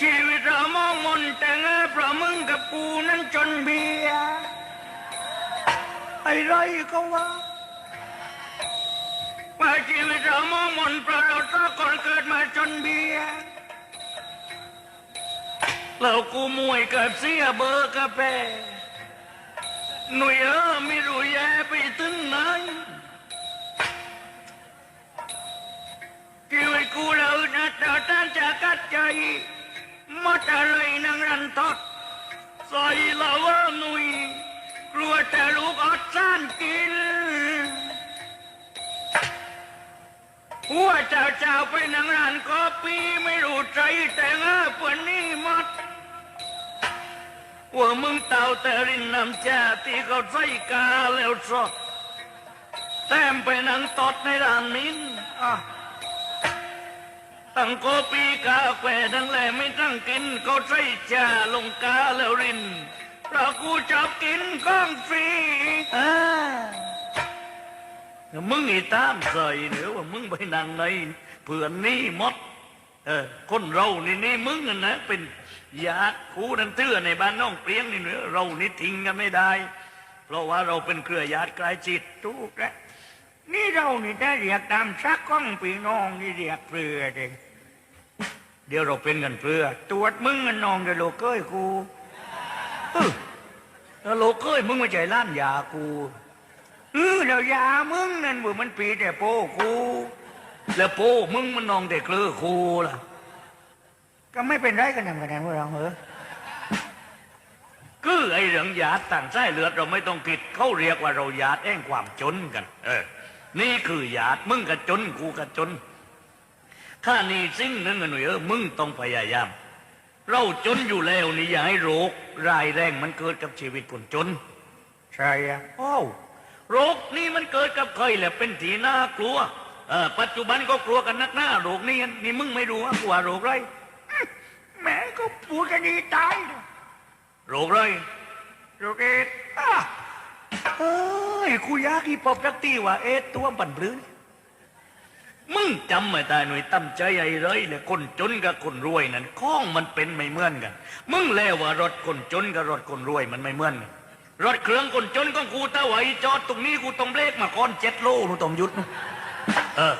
ชีวิตเรามองมนแต่งเพราะมึงกับกูนั้นจนเบียไอ้ไรก็ว่าว่าชีวิตเรามองมนเพราะเราสองคนเกิดมาจนเบียร์แล้วกูมวยกับเสียเบอร์กาแฟหนุ่ยเออไม่รู้แย่ไปถึงไหนชีวิตกูเราหนะต่อต้านจะกัดใจ มดอะไรนังรันทดใส่ละว่าหนุ่ยกลัวแต่ลูกอัดซ่านกินหัวเจ้าเจ้าไปนังร้านก็ปีไม่รู้ใจแต่งาปนนี่หมดว่ามึงเต่าแต่รินน้ำจ่าที่เขาใส่กาแล้วสดแต้มไปนังตดในร้านมินอะ ตั้งโกปีกาแฟทั้งแหล่ไม่ตั้งกินก็ใส่จ่าลงกาแล้วรินเพราะกูชอบกินก้องฟรีอ่ามึงอีตามใส่เดี๋ยวว่ามึงไปนั่งในเพื่อนนี่หมดเออคนเรานี่นี่มึงน่ะนะเป็นญาติกูนันเตื้อในบ้านน้องเปรียงนี่เนื้อเรานี่ทิ้งกันไม่ได้ เพราะว่าเราเป็นเครือญาติกล้ชิดทุกแล้วนี่เรานี่ได้เรียกตามชักก้องปีน้องนี่เรียกเปลือเด็ เดี๋ยวเราเป็นกันเพื่อ ตรวจมึงกันนองเดี๋ยวโลเก้ยกูแล้วโลเก้ยมึงมาใจล้านยากูเออแล้วยามึงนั่นบ่มันปีแต่โป้กู แล้วโป้มึงมันนองแต่เกลือกูล่ะ ก็ไม่เป็นไรกันนำกันนะพวกเราเหรอคือไอ้เรื่องหยาดต่างไส้เลือดเราไม่ต้องคิดเขาเรียกว่าเราหยาดแห่งความจนกัน เออ นี่คือหยาดมึงก็จนกูก็จน ถ้านี่สิ่งหนึ่งอะหนุ่ยเออมึงต้องพยายาม เราจนอยู่แล้วนี่อย่าให้โรครายแรงมันเกิดกับชีวิตคนจน ใช่อะโอ้าวโรคนี่มันเกิดกับใครแหละเป็นทีน่ากลัวเออปัจจุบันก็กลัวกันนักหน้าโรคนี่นี่มึงไม่รู้ว่ากลัวโรคไรอื้อแหม่ก็พูดกันดีตายนะโรคไรโรคเอดส์อะเอ้ยกูอยากอีปอบรักตีว่าเอดส์ตัวบันปลื้น มึงจำไม่ได้หน่วยตั้มใจไอ้เลยเลยคนจนกับคนรวยนั่นข้องมันเป็นไม่เหมือนกัน มึงแล้วว่ารถคนจนกับรถคนรวยมันไม่เหมือนกันรถเครื่องคนจนของกูตาไหวจอดตรงนี้กูต้องเบรกมาก่อนเจ็ดโลกูต้องหยุดเออ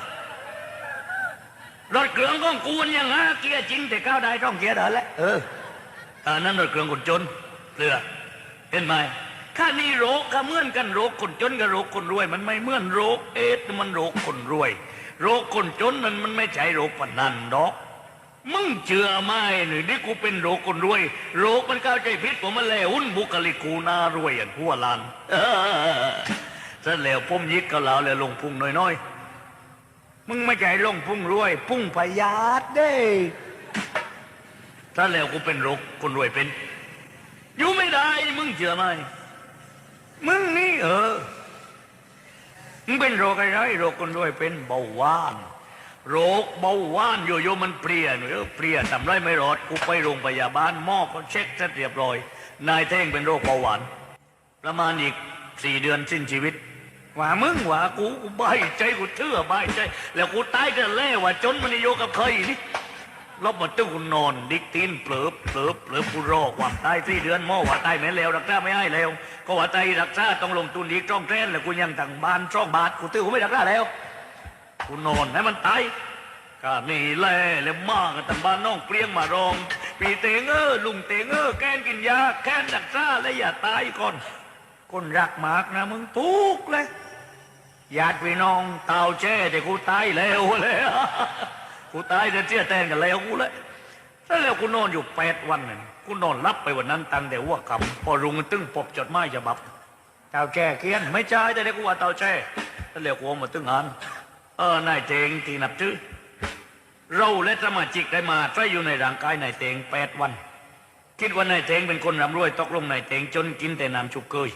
รถเครื่องของกูนยังหาเกียร์จริงแต่ก้าวได้ต้องเกียร์ได้แล้วเอออันนั้นรถเครื่องคนจนเปลือเห็นไหมข้านี่โรคก็เหมือนกันโรคคนจนกับโรคคนรวย มันไม่เหมือนโรคเอสมันโรคคนรวย โรคคนจนนั้นมันไม่ใช่โรคปนันดอกมึงเชื่อไหมหรือนี่กูเป็นโรคคนรวย โรคมันเข้าใจพิษผมมันแล้วหุ้นบุคลิกูน่ารวยอย่างหัวลานเสร็จแล้วผมยิกกับเราแล้วลงพุงน้อยๆมึงไม่ใช่ลงพุงรวย พุ่งพยาธิเด้ถ้าแล้วกูเป็นโรคคนรวยเป็น อยู่ไม่ได้ มึงเชื่อไหมมึงนี่เออ มึงเป็นโรคอะไรโรคคนรวยเป็นเบาหวานโรคเบาหวานโยโย่มันเปรี้ยหนูเออเปรี้ยทำไรไม่รอดกูไปโรงพยาบาลหมอก็เช็คเสร็เรียบร้อย นายเท่งเป็นโรคเบาหวาน ประมาณอีกสี่เดือนสิ้นชีวิตว่ามึงว่ากูกูใบใจกูเชื่อใบใจ แล้วกูตายกันแล้วว่าจนมันโยกับใครนี่ ลบมาตึ้งกูนอนดิกตีนเปลือบเปลือบเปลือบกูรอความตายสี่เดือนหมอว่าตายไม่แล้วรักษาไม่ให้แล้ว ก็ว่าตายรักษาต้องลงทุนอีกจ้องแทนแล้วกูยังต่างบ้านช่องบาทกูตื้อกูไม่รักษาแล้วกูนอนให้มันตายก็นี่และแล้วมากต่างบ้านน้องเปรียงมารอง ปีเตงเออลุงเตงเออแกนกินยาแกนรักษาและอย่าตายก่อนคนรักมากนะมึงทุกเลยญาติพี่น้องเต่าแช่แต่กูตายแล้วเลย กูตายแต่เชี่ยแทนกันแล้วกูเลยแล้วกูนอนอยู่แปดวันน่ะกูนอนรับไปวันนั้นตังแต่ว่าคำพอรุงตึ้งปบจดหมายฉบับเต่าแช่เขียนไม่ใช่แต่เด็กกูว่าเต่าแช่แล้วแล้วกูมาตึ้งงานเออนายเตงที่นับถือเราและสมาชิกได้มาใช้อยู่ในร่างกายนายเตงแปดวัน คิดว่านายเตงเป็นคนร่ำรวยตกลงนายเตงจนกินแต่น้ำชุบเกย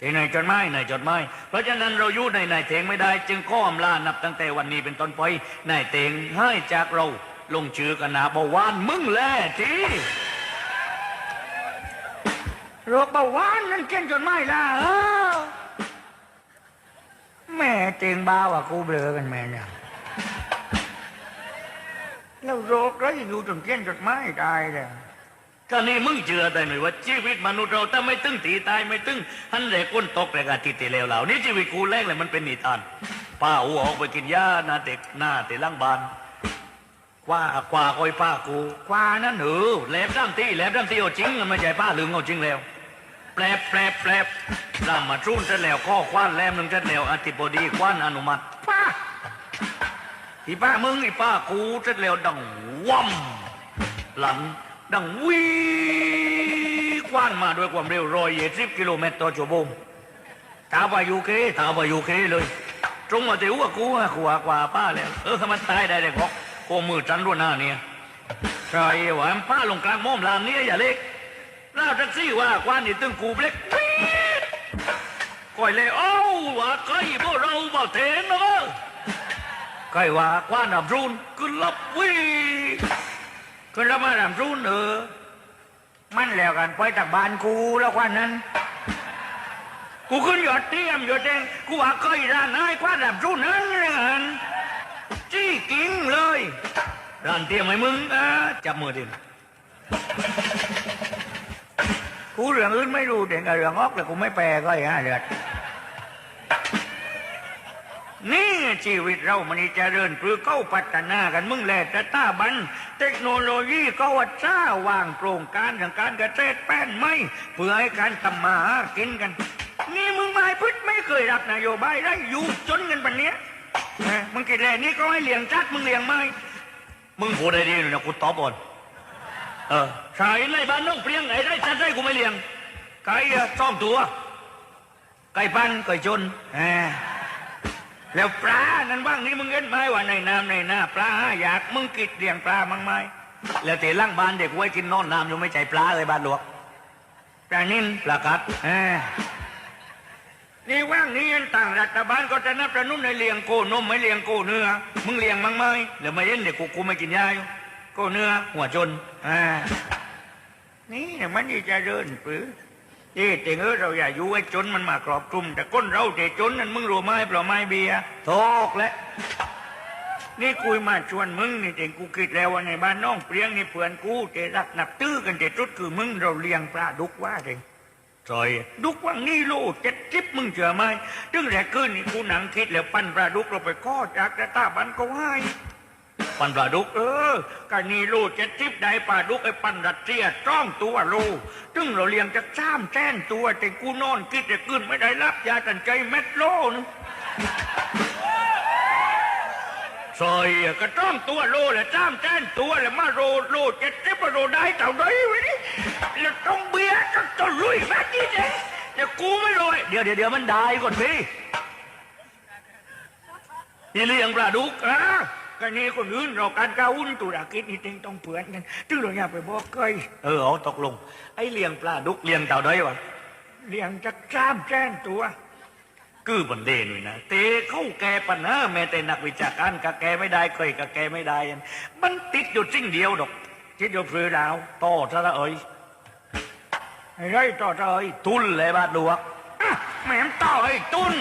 ที่นายจดไม้นายจดไม้เพราะฉะนั้นเราอยู่ในนายเตงไม่ได้ จึงข้ออำลานับตั้งแต่วันนี้เป็นต้นไปนายเตงให้จากเราลงชื่อกันนะเบาหวานมึงและทีโรคเบาหวานนั่นเก่งจดไม้ละเออแม่เตียงบ้าว่ากูเบลอกันแม่เนี่ยแล้วโรคไรอยู่จนเกี้ยนจดไม้ตายเลย ก็นี่มึงเชื่อแต่หน่อยว่าชีวิตมนุษย์เราถ้าไม่ตึงตีตายไม่ตึงหันแรกก้นตกแรกอาทิตย์ที่แล้วเหล่านี่ชีวิตกูแรกเลยมันเป็นนิทานป้าอูออกไปกินยาหน้าเด็กหน้าเตะล่างบานกว่ากว่าคอยป้ากูกว่านั่นเออแหลบด้ามตีแหลบด้ามตีเอาจริงมันไม่ใช่ป้าลืมเอาจริงแล้วแปลบแปลบแปลบรำมาทุ่นเสร็จแล้วข้อคว้านแหลมหนึ่งเสร็จแล้วอธิบดีคว้านอนุมัติป้าอีป้ามึงอีป้ากูเสร็จแล้วดังว่ำหลัง ดังวีคว้านมาด้วยความเร็วร้อยเยสิบกิโลเมตรต่อชั่วโมงตาไปยูเคตาไปยูเคเลย ตรงมาเตียวกูอะขวากว่าป้าแล้ว เออมันตายได้เลยพกโคมือจันรุ่นหน้าเนี่ยใช่ว่าป้าลงกลางม่อมลามเนี่ยอย่าเล็กล่าแท็กซี่ว่าคว้านนี่ตึงกูเล็กก่อยเลยเอ้าว่าใครพวกเราบ่เทนเนอะใครว่าคว้านดับรุนขึ้นรับวี ขึ้นรับมาดับรุนเออมันแล้วกันไปจากบ้านกูแล้วกว่านั้น กูขึ้นยอดเตี้ยมยอดแดงกูว่าเคยร้านนายคว้านดับรุนนั้นเลยหันจี้กิ้งเลยร้านเตี้ยมไอ้มึงอะจับมือดิกูเรื่องอื่นไม่รู้เด็กกับเรื่องออกเลยกูไม่แปลก็อ้ห่าเดือด นี่ชีวิตเรามันนี่เจริญปรือเข้าพัฒนากันมึงแหละแต่ตาบัน เทคโนโลยีก็ว่าจ้าวางโครงการทางการเกษตรแป้นไม่เพื่อให้การทำมาหากินกัน นี่มึงไม่พึ่งไม่เคยรับนโยบายได้อยู่จนกันปันเนี้ยนะมึงกินแร่นี่ก็ให้เลี้ยงจัดมึงเลี้ยงไม่มึงพูดได้ดีหน่อยนะกูตอบก่อนเออใช่ในบ้านน้องเปรียงไอ้ได้จัดได้กูไม่เลี้ยงไก่ซ่อมตัวไก่ปั้นไก่ชนแหม แล้วปลานั้นบ้างนี่มึงเห็นไหมว่าในน้ำในหน้าปลาอยากมึงกิดเลี้ยงปลามั้งไหมแล้วเตะล่างบ้านเด็กไว้กินนอนน้ำอยู่ไม่ใจปลาเลยบ้านหลวงปลานิ่นปลากัดแหมนี่ว่างนี้ต่างรัฐบาลก็จะนับประนุ่นในเลี้ยงโกนมไม่เลี้ยงโกเนื้อมึงเลี้ยงมั้งไหมแล้วไม่เห็นเด็กกูกูไม่กินยาอยู่โกเนื้อหัวจนอ่านี่มันนี่จะเดินปรื อนี่แต่เออเราอย่าอยู่ไอ้จนมันมากรอบกลุ่มแต่ก้นเราแต่จนนั้นมึงรู้ไหมเปล่าไม่เบียร์โทกและนี่คุยมาชวนมึงนี่แต่กูคิดแล้วว่าในบ้านน้องเปรียงนี่เพื่อนกูแต่รักนับตื้อกันแต่จุดคือมึงเราเลี้ยงปลาดุกว่าเลยซอยดุกว่างนี่โลเจ็ดจิบมึงเชื่อไหมตึงแต่คืนนี่กูหนังคิดแล้วปั้นปลาดุกเราไปข้อจากแต่ตาบันก็ให้ ปันปลาดุก เออกันนี่โลเจ็ดจิบได้ปลาดุกไอ้ปันรัดเสียจ้องตัวโลตึงเราเลี้ยงจะซ้ำแจ้นตัวแต่กูนอนคิดแต่คืนไม่ได้รับยาตันใจเม็ดโลนึงซอยก็ต้องตัวโลแหละจ้ามแจ้นตัวแหละมาโลโลเจ็ดสิบโลได้เต่าได้ไว้นี่แล้วต้องเบียร์ต้องจะลุยแบบนี้เด้แต่กูไม่รวยเดี๋ยวเดี๋ยวเดี๋ยวมันได้ก่อนพี่นี่เลี้ยงปลาดุกอะ กันนี้คนอื่นเราการก้าวอุ่นตุรกิจนี่เองต้องเผื่อนกันถึงเราอย่าไปบอกเคยเออเอาตกลง ไอ้เลี้ยงปลาดุกเลี้ยงเต่าได้วะเลี้ยงจะจ้ามแจ้นตัว คือบันเดนวยนะเตเข้าแก้ปัญหาแม้แต่นักวิชาการกะแก้ไม่ได้เคยกะแก้ไม่ได้อันมันติดอยู่สิ่งเดียวดอกคิดดูเพื่อดาวต่อซะละเอ้ยไอ้ไรต่อเอ้ยทุนเลยบาทหลวงอะแหม่มต่อไอ้ตุ้น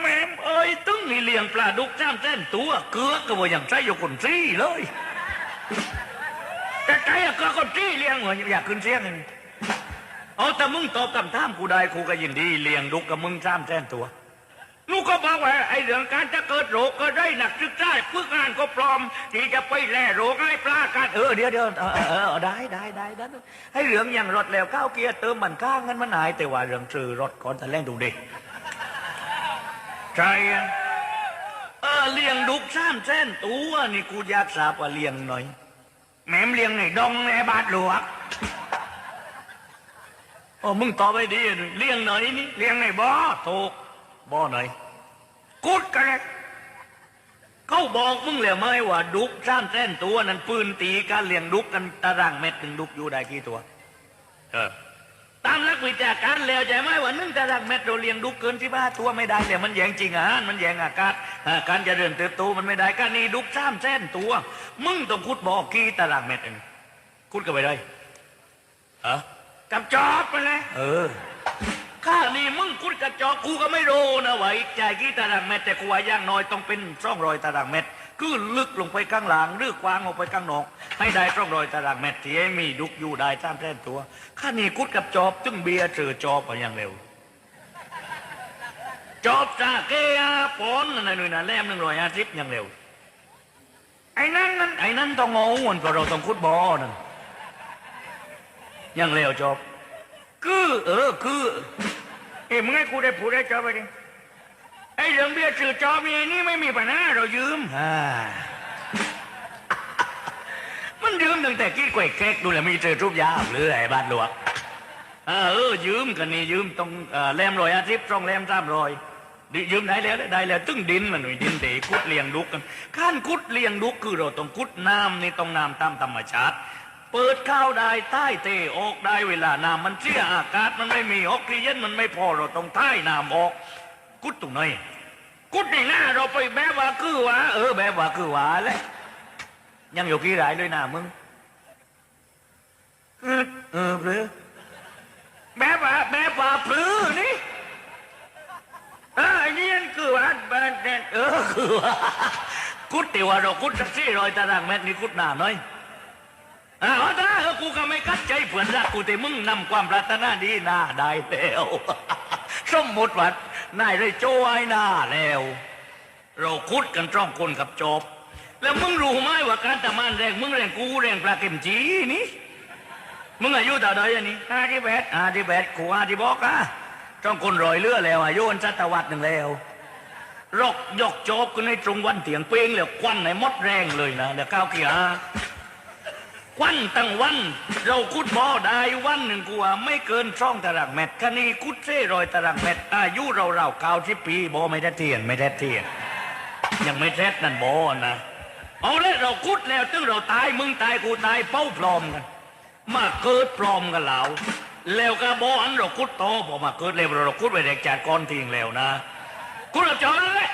แม่มเอ้ยตึ้งนี่ เลี้ยงปลาดุกจ้ามแจ้นตัว เกลือก็ว่าอย่างใจอยู่คนซี่เลยแต่ใจอะก็คนที่เลี้ยงเหมืออยากขึ้นเสียงเลยเอาแต่มึงตอบคำถามกูได้กูก็ยินดีเลี้ยงดุกกับมึงจ้ามแจ้นตัวลูกก็บอกว่าไอ้เรื่องการจะเกิดโรคก็ได้หนักศึกษาเพื่องานก็ปลอม ที่จะไปแล่โรคให้ปลากันเออเดี๋ยวเดี๋ยวเออเออได้ได้ได้ได้ให้เหลืองอย่างรถแล้วก้าวเกียร์เติมมันข้างกันมันหายแต่ว่าเรื่องซื้อรถก่อนแต่แลงดูด็กใช่ เออเลี้ยงดุกจ้ามแจ้นตัวนี่กูอยากทราบว่าเลี้ยงหน่อย แม่มเลี้ยงในดองในบาทหลวงโอ้มึงตอบไปดีหน่อยเลี้ยงหน่อยนี่เลี้ยงในบ่ถูกบ่หน่อยกุดกันเลยเขาบอกมึงเหลยไหมว่าดุกสร้างแส้นตัวนั้นปืนตีการเลี้ยงดุกกันตารางเม็ดถึงดุกอยู่ได้กี่ตัว เออ วิชาการแล้วใช่ไหมว่าหนึ่งตารางเม็ดเราเลี้ยงดุกเกินที่บ้าตัวไม่ได้เลยมันแย่งจริงอาหารมันแย่งอากาศอ่าการเจริญเติบโตมันไม่ได้การนี่ดุกสร้างแส้นตัว มึงต้องขุดบ่อกี่ตารางเม็ดเองขุดกันไปได้เออกับจอบไปเลยเออขข้านี่มึงคุดกระจอกกูก็ไม่รู้นะไว้จ่ายกี่ตารางเมตรแต่กูว่าอย่างน้อยต้องเป็นร่องรอยตารางเมตร คือลึกลงไปข้างหลังหรือกว้างออกไปข้างนอก ให้ได้ร่องรอยตารางเมตรที่ให้มีดุกอยู่ได้ตามแท่นตัวข้านี่คุดกับจอบจึงเบียร์เจอจอบมาอย่างเร็ว จอบจาเกียปอนนั่นน่ะหน่วยน่ะแลมหนึ่งร้อยห้าสิบอย่างเร็ว ไอ้นั่นนั่นไอ้นั่นต้องงงวนเพราะเราต้องคุดบอนั่นอย่างเร็วจอบ คือ เออคือ เอ้มึงให้กูได้พูดได้จอบไปดิ ไอ้เรื่องเบี้ยสื่อจอบนี่นี่ไม่มีปัญหาเรายืมอ่ามันยืมตั้งแต่กี้กวยแก๊กดูแลมีเจอรูปยาวหรือไอ้บ้านหลวงเออเออยืมกันนี่ยืมตรงเอ่อแรมรอยอาทิตย์ตรงแรมสามรอยดิยืมได้แล้วได้แล้วตึ้งดินมันหน่อยดินเดกุดเลียงดุกกันขั้นกุดเลียงดุกคือเราต้องกุดน้ำนี่ต้องน้ำตามธรรมชาติเปิดข้าวได้ใต้เตะออกได้เวลาน้ำมันเสียอากาศมันไม่มีออกซิเจนมันไม่พอเราต้องท้ายน้ำออก กุดตรงไหนกุดในหน้าเราไปแบบว่าคือว่า เออ แบบว่าคือว่าแหละยังอยู่กี่รายเลยนะมึงเออเออหรือแบบว่าแบบว่าปลื้อนี่เออไอ้นี่คือว่าบ้านเนี่ยเออคือว่ากุดติว่าเรากุดสักสี่ร้อยตารางเมตรนี่กุดหนาน่อยอ่าเอาได้เออกูก็ไม่กัดใจเผื่อนรักกูแต่มึงนำความปรารถนาดีหน้าได้แล้วสมมติว่า นายได้โจ้ไอ้หน้าแล้ว เราคุดกันจ้องคนกับจบ แล้วมึงรู้ไหมว่าการทำงานแรงมึงแรงกูแรงปลาเข็มจีนี่มึงอายุเท่าใดอันนี้ห้าที่แปดอาที่แปดขวาที่บอกอะจ้องคนรอยเลือแล้วอายุวันศตวรรษหนึ่งแล้วรอกยกจบกันในตรงวันเถียงเป้งแล้วควันในมดแรงเลยนะแล้วก้าวเกียร์ค วันตั้งวัน เราคุดบ่อได้วันหนึ่งกูว่าไม่เกินช่องตารางเมตรคันนี้คุดเซ่รอยตารางเมตรอายุเราเราเก้าสิบปีบ่ไม่ได้เทียนไม่ได้เทียน ยังไม่แท้นั่นบ่นะเอาเลยเราคุดแล้วตึงเราตายมึงตายกูตายเป้าพร้อมกัน มาเกิดพร้อมกันแล้วแล้วก็บอันเราคุดโตพอมาเกิดเร็วเราคุดไปเด็กจัดก้อนทิ้งแล้วนะคุดเราจอเลย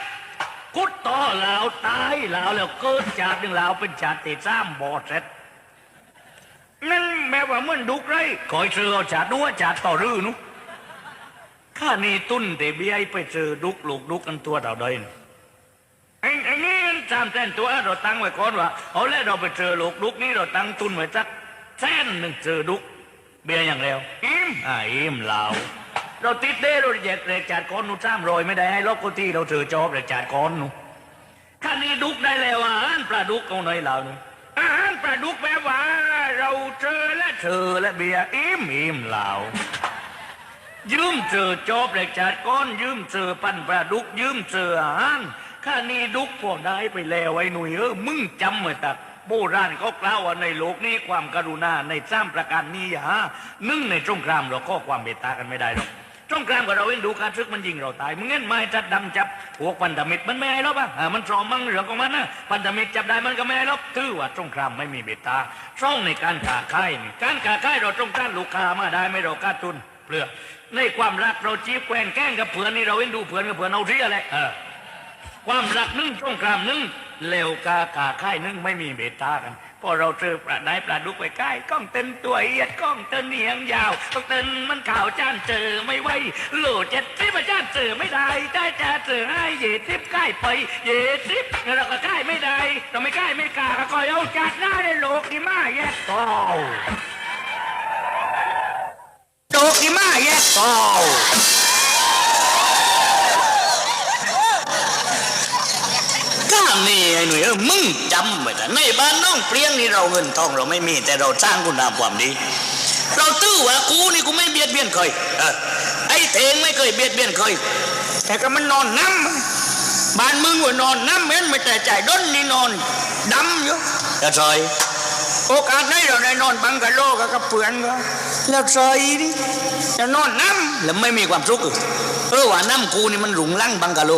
คุดต่อแล้วตายแล้วแล้วเกิดจัดหนึ่งแล้วเป็นจัดติดซ้ำบอเสร็จ นั่นแบบว่าเหมือนดุกไรคอยเจอเอาจัดนู้นจัดต่อรื้อนุข้านี่ตุ้นเตเบียไปเจอดุกลูกดุกกันตัวเราเดินไอ้ไอ้นี่สามแสนตัวเราตั้งไว้ก่อนว่าเอาแล้วเราไปเจอลูกดุกนี่เราตั้งตุ้นไว้สักแสนหนึ่งเจอดุกเบียร์อย่างเร็วอิ่มอ่าอิ่มเราเราติดเด้เราแยกเรกจัดก้อนหนูจ้ามรอยไม่ได้ให้ลบกุฏิเราเถือจอบเรกจัดก้อนหนูข้านี้ดุกได้แล้วอะอันปลาดุกเอาหน่อยเราเนี่ย อาหารปลาดุกแบบว่า เราเจอและเธอและเบียร์อิ่มอิ่มเรายืมเจอจอบเรกจัดก้อน ยืมเจอปั้นปลาดุก ยืมเจออาหารข้านี้ดุกพอได้ไปแล้วไอ้หนุ่ยเออมึงจำไว้ตักโบราณเขากล่าวว่าในโลกนี้ความกรุณาในสามประการนี้อย่านึ่งในสงครามเราก็ความเมตตากันไม่ได้หรอก สงครามกับเราเองดูการซึกมันยิงเราตายมึงเงี้ยไม่จัดดำจับพวกพันธมิตรมันไม่ให้หรอกอะมันตรอมมั่งเรื่องของมันนะพันธมิตรจับได้มันก็ไม่ให้หรอกถือว่าสงครามไม่มีเมตตาช่องในการขาขายการขาขายเราต้องการลูกค้ามาได้ไม่เราการตุนเปลือกในความรักเราจีบแกว่งแกล้งกับเพื่อนนี่เราเองดูเพื่อนกับเพื่อนเอาเสียแหละเออความรักหนึ่งสงครามหนึ่งเลวกาขาค่ายหนึ่งไม่มีเมตตากัน พอเราเจอปลาได้ปลาดุกไปใกล้กล้องเต้นตัวเอียดกล้องเต้นเนียงยาวก้องเต้นมันข่าวจ้านเจอไม่ไหวโหลดเจ็ดทิปจ้านเจอไม่ได้ได้จ้าเจอให้เย่ทิปใกล้ไปเย่ทิปเราก็ใกล้ไม่ได้เราไม่ใกล้ไม่กล้าก็คอยเอาจัดหน้าได้โลกดีมากแยกต่อโลกดีมากแยกต่อ ข้า นี่ไอ้หนุ่ยเออมึงจำไว้แต่ในบ้านน้องเปลี่ยงนี่เราเงินทองเราไม่มีแต่เราสร้างคุณงามความดี เราตื้อว่ากูนี่กูไม่เบียดเบียนใครเออไอ้เทงไม่เคยเบียดเบียนใครแต่ก็มันนอนน้ำบ้านมึงว่านอนน้ำเหม็นไม่แต่ใจด้นนี่นอนดำอยู่แล้วซอยโอกาสได้เราได้นอนบังกะโลกับกระเปือนก็แล้วซอยนี่จะนอนน้ำแล้วไม่มีความสุขเออว่าน้ำกูนี่มันหลงลั่งบังกะโล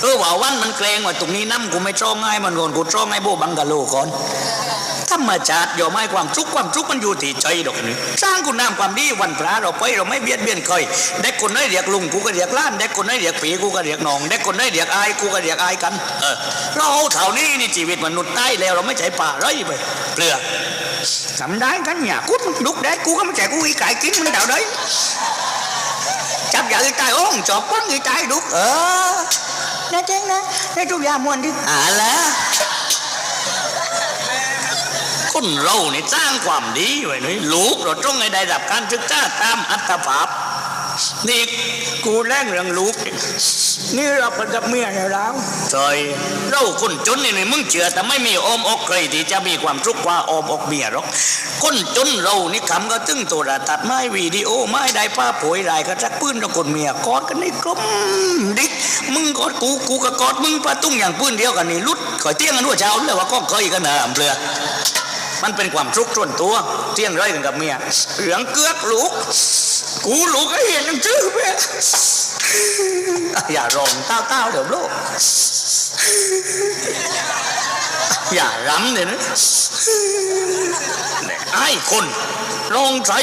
เออว่าวันมันเกรงว่าตรงนี้น้ำกูไม่จ้องง่ายมันก่อนกูจ้องให้โบบังกะโลก่อนธรรมชาติยอมให้ความทุกข์ความทุกข์มันอยู่ที่ใจดอกนี่สร้างคุณงามความดีวันพระเราไปเราไม่เบียดเบียนใครเด็กคนไหนเรียกลุงกูก็เรียกล้านเด็กคนไหนเรียกปีกูก็เรียกน้องเด็กคนไหนเรียกอายกูก็เรียกอายกัน เออเราเท่านี้นี่ชีวิตมนุษย์ได้แล้วเราไม่ใช่ป่าไรไปเปลือกำทำได้กันอย่ากุดดุกได้กูก็ไม่ใจกูอีกไก่กินมันเดา đấy จับอย่าอีตายโอ้งจอบก้นอีตายดุกเออ นะเจ๊งนะได้ทุกอย่างมวนดิอ่าแล้วคนเราเนี่สร้างความดีไว้หน่อยลูกเราต้องให้ได้รับการศึกษาตามอัตภาพ นี่กูแรงเรื่องลูก นี่เราเป็นกับเมียเนี่ยแล้วใช่เราคนจนนี่นี่มึงเชื่อแต่ไม่มีอมอกใครที่จะมีความทุกข์กว่าอมอกเมียหรอกคนจนเรานี่คำก็ตึงตัวระตัดไม้วิดีโอไม้ได้ป้าโผยลายกระจักปืนกับคนเมียกอดกันในกลมดิกมึงกอดกูกูก็กอดมึงปะตุ้งอย่างปืนเดียวกันนี่ลุดคอยเตี้ยงกันด้วยเช้าเลยว่าก็เคยกันนะอำเปลือมันเป็นความทุกข์ส่วนตัวเที่ยงไรกันกับเมียเหลืองเกือกลูก กูลูกไอ้เห็นหนังชื่อเมียอย่าร้องเต้าเต้าๆเดี๋ยวลูกอย่ารำเนี่ยนะเนี่ยไอ้คนร้องใส่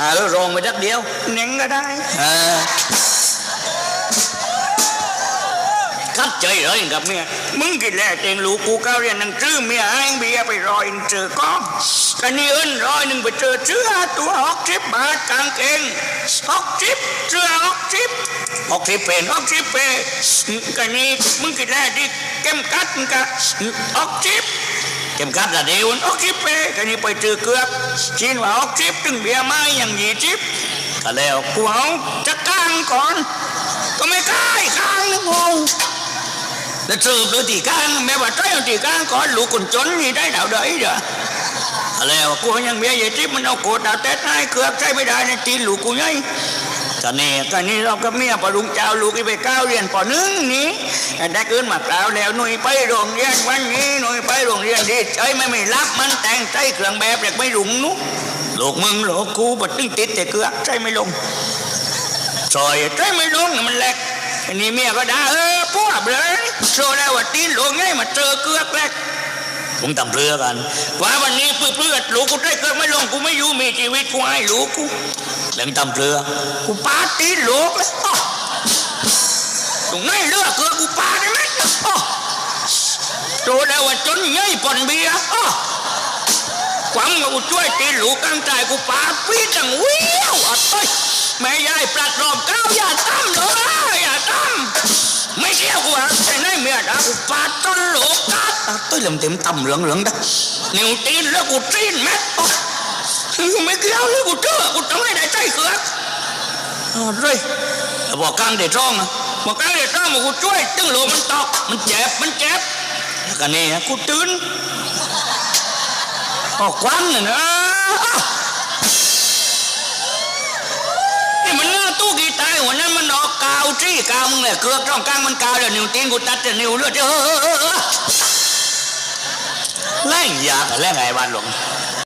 อ่าแล้วร้องไปจักเดียวเน่งก็ได้อ่าคัดใจเลยกับเมียมึงกินแลเจงลูกกูก้าวเรียนหนังสือเมียให้เบียร์ไปรอยเจอก้อง กันนี่เอิ้นร้อยหนึ่งไปเจอเสื้อตัวหกสิบบาทกางเกงหกสิบเสื้อหกสิบออกทริปเป็นหกสิบเปกันนี่มึงกินแลดิเก็มกัดมึงกะหกสิบเข็มขัดระเดียวหกสิบเปกันนี่ไปเจอเกือบชินว่าหกสิบถึงเบียร์มาอย่างยี่สิบก็แล้วกูเอาจะกางก่อน ก็ไม่กล้ายกางนึงงงแล้วสืบเลยตีกลางแม่ว่าใจเอาตีกางก่อนลูกคนจนนี่ได้ดาวเดยเด้อ แล้วกูยังเมียใหญ่ทิพมันเอาโกดดาวเต้ให้เกือบใช้ไม่ได้ในตีนลูกกูไงตอนนี้ตอนนี้เราก็เมียปลุงเจ้าลูกไปก้าวเรียนปหนึ่งนี้ได้เกินมากล่าแล้วหนุ่ยไปโรงเรียนวันนี้หนุ่ยไปโรงเรียนดีใจไม่ไม่รับมันแต่งใจเครื่องแบบเด็กไม่หลงนุลูกมึงโลกกูบัดตึงติดแต่เกือบใจไม่ลงซอยใจไม่ลงมันแหลกอันนี้เมียก็ด่าเออพวกเลยโซแล้วว่าตีนหลวงไงมาเจอเกือกแหลก ผมตำเรือกันว่าวันนี้เพื่อเพื่อลูกกูได้เกือไม่ลงกูไม่อยู่มีชีวิตกูให้ลูกกูเรื่องตำเรือกูปาตีนลูกเลยอ้อตรงไหนเลือกเกือกูปาได้ไหมโตแล้วว่าจนใหญ่ปนเบียร์อ้อความว่ากูช่วยตีนลูกตั้งใจกูปาปีจังวิวอะเต้ยแม่ยายปลัดรอบเก้าอย่าตั้มเลยอย่าตั้มไม่เชี่ยวกูอะแต่ไหนเมียดากูปาจนลูก tôi làm tiệm tầm lượng lượng đó นิ้วตีนแล้วกูตีนแม่อ้อกูไม่เกี่ยวเลยกูเจอกูต้องให้ได้ใจเขือก à, rồi bỏ căng để tròn à บอกกันเลยต้องมากูช่วยตึงโลมันตอกมันเจ็บมันเจ็บ cái này á, กูตื่น có quán này nữa นี่มันหน้าตู้กีตาร์วันนั้นมันออกกาวจี้กาวมึงเนี่ยเกือกตรงกลางมันกาวเดี๋ยวนิ้วตีนกูตัดแต่นิ้วเลือดเออเออเออ แรงยากแรงไงบ้านหลวง